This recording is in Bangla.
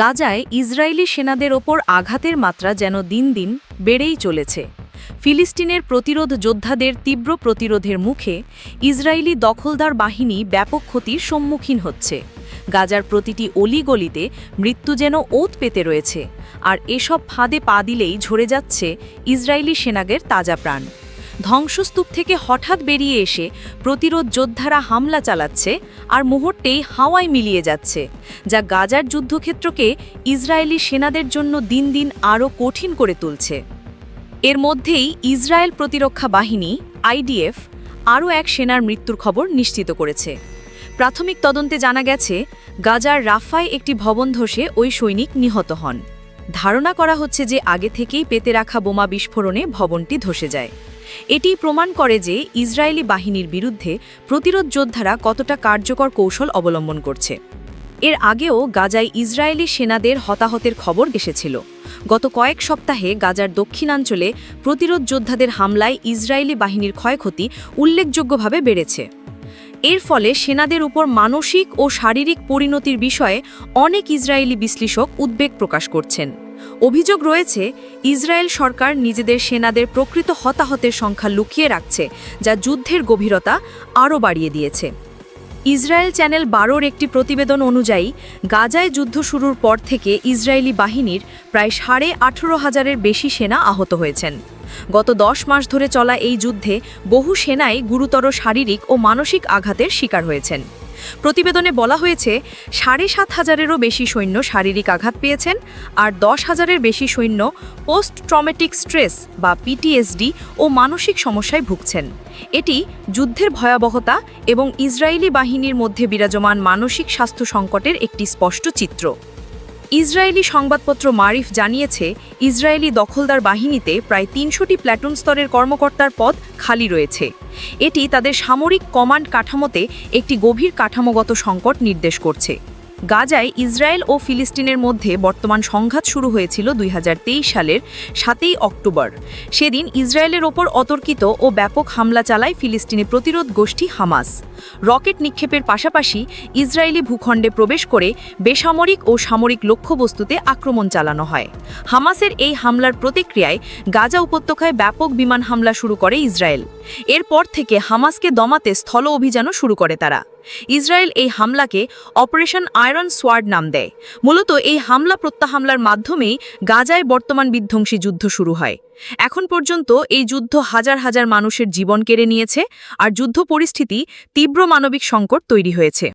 গাজায় ইসরায়েলি সেনাদের ওপর আঘাতের মাত্রা যেন দিন দিন বেড়েই চলেছে। ফিলিস্তিনের প্রতিরোধ যোদ্ধাদের তীব্র প্রতিরোধের মুখে ইসরায়েলি দখলদার বাহিনী ব্যাপক ক্ষতির সম্মুখীন হচ্ছে। গাজার প্রতিটি অলিগলিতে মৃত্যু যেন ওত পেতে রয়েছে, আর এসব ফাঁদে পা দিলেই ঝরে যাচ্ছে ইসরায়েলি সেনাগের তাজা প্রাণ। ধ্বংসস্তূপ থেকে হঠাৎ বেরিয়ে এসে প্রতিরোধ যোদ্ধারা হামলা চালাচ্ছে আর মুহূর্তেই হাওয়ায় মিলিয়ে যাচ্ছে, যা গাজার যুদ্ধক্ষেত্রকে ইসরায়েলি সেনাদের জন্য দিন দিন আরও কঠিন করে তুলছে। এর মধ্যেই ইসরায়েল প্রতিরক্ষা বাহিনী, আইডিএফ, আরও এক সেনার মৃত্যুর খবর নিশ্চিত করেছে। প্রাথমিক তদন্তে জানা গেছে, গাজার রাফায় একটি ভবন ধসে ওই সৈনিক নিহত হন। ধারণা করা হচ্ছে যে আগে থেকেই পেতে রাখা বোমা বিস্ফোরণে ভবনটি ধসে যায়। এটি প্রমাণ করে যে ইসরায়েলি বাহিনীর বিরুদ্ধে প্রতিরোধ যোদ্ধারা কতটা কার্যকর কৌশল অবলম্বন করছে। এর আগেও গাজায় ইসরায়েলি সেনাদের হতাহতের খবর এসেছিল। গত কয়েক সপ্তাহে গাজার দক্ষিণাঞ্চলে প্রতিরোধ যোদ্ধাদের হামলায় ইসরায়েলি বাহিনীর ক্ষয়ক্ষতি উল্লেখযোগ্যভাবে বেড়েছে। এর ফলে সেনাদের উপর মানসিক ও শারীরিক পরিণতির বিষয়ে অনেক ইসরায়েলি বিশ্লেষক উদ্বেগ প্রকাশ করছেন। অভিযোগ রয়েছে, ইসরায়েল সরকার নিজেদের সেনাদের প্রকৃত হতাহতের সংখ্যা লুকিয়ে রাখছে, যা যুদ্ধের গভীরতা আরও বাড়িয়ে দিয়েছে। ইসরায়েল চ্যানেল বারোর একটি প্রতিবেদন অনুযায়ী, গাজায় যুদ্ধ শুরুর পর থেকে ইসরায়েলি বাহিনীর প্রায় সাড়ে আঠেরো হাজারের বেশি সেনা আহত হয়েছেন। গত দশ মাস ধরে চলা এই যুদ্ধে বহু সেনাই গুরুতর শারীরিক ও মানসিক আঘাতের শিকার হয়েছেন। প্রতিবেদনে বলা হয়েছে, সাড়ে সাত হাজারেরও বেশি সৈন্য শারীরিক আঘাত পেয়েছেন আর দশ হাজারের বেশি সৈন্য পোস্ট ট্রমেটিক স্ট্রেস বা পিটিএসডি ও মানসিক সমস্যায় ভুগছেন। এটি যুদ্ধের ভয়াবহতা এবং ইসরায়েলি বাহিনীর মধ্যে বিরাজমান মানসিক স্বাস্থ্য সংকটের একটি স্পষ্ট চিত্র। ইসরায়েলি সংবাদপত্র মারিফ জানিয়েছে, ইসরায়েলি দখলদার বাহিনীতে প্রায় তিনশোটি প্ল্যাটুন স্তরের কর্মকর্তার পদ খালি রয়েছে। এটি তাদের সামরিক কমান্ড কাঠামোতে একটি গভীর কাঠামোগত সংকট নির্দেশ করছে। গাজায় ইসরায়েল ও ফিলিস্তিনের মধ্যে বর্তমান সংঘাত শুরু হয়েছিল দুই হাজার তেইশ সালের সাতই অক্টোবর। সেদিন ইসরায়েলের ওপর অতর্কিত ও ব্যাপক হামলা চালায় ফিলিস্তিনি প্রতিরোধ গোষ্ঠী হামাস। রকেট নিক্ষেপের পাশাপাশি ইসরায়েলি ভূখণ্ডে প্রবেশ করে বেসামরিক ও সামরিক লক্ষ্যবস্তুতে আক্রমণ চালানো হয়। হামাসের এই হামলার প্রতিক্রিয়ায় গাজা উপত্যকায় ব্যাপক বিমান হামলা শুরু করে ইসরায়েল। এরপর থেকে হামাসকে দমাতে স্থল অভিযানও শুরু করে তারা। ইসরায়েল এই হামলাকে অপারেশন আয়রন সোয়ার্ড নাম দেয়। মূলত এই হামলা প্রত্যাহামলার মাধ্যমেই গাজায় বর্তমান বিধ্বংসী যুদ্ধ শুরু হয়। এখন পর্যন্ত এই যুদ্ধ হাজার হাজার মানুষের জীবন কেড়ে নিয়েছে, আর যুদ্ধ পরিস্থিতি তীব্র মানবিক সংকট তৈরি হয়েছে।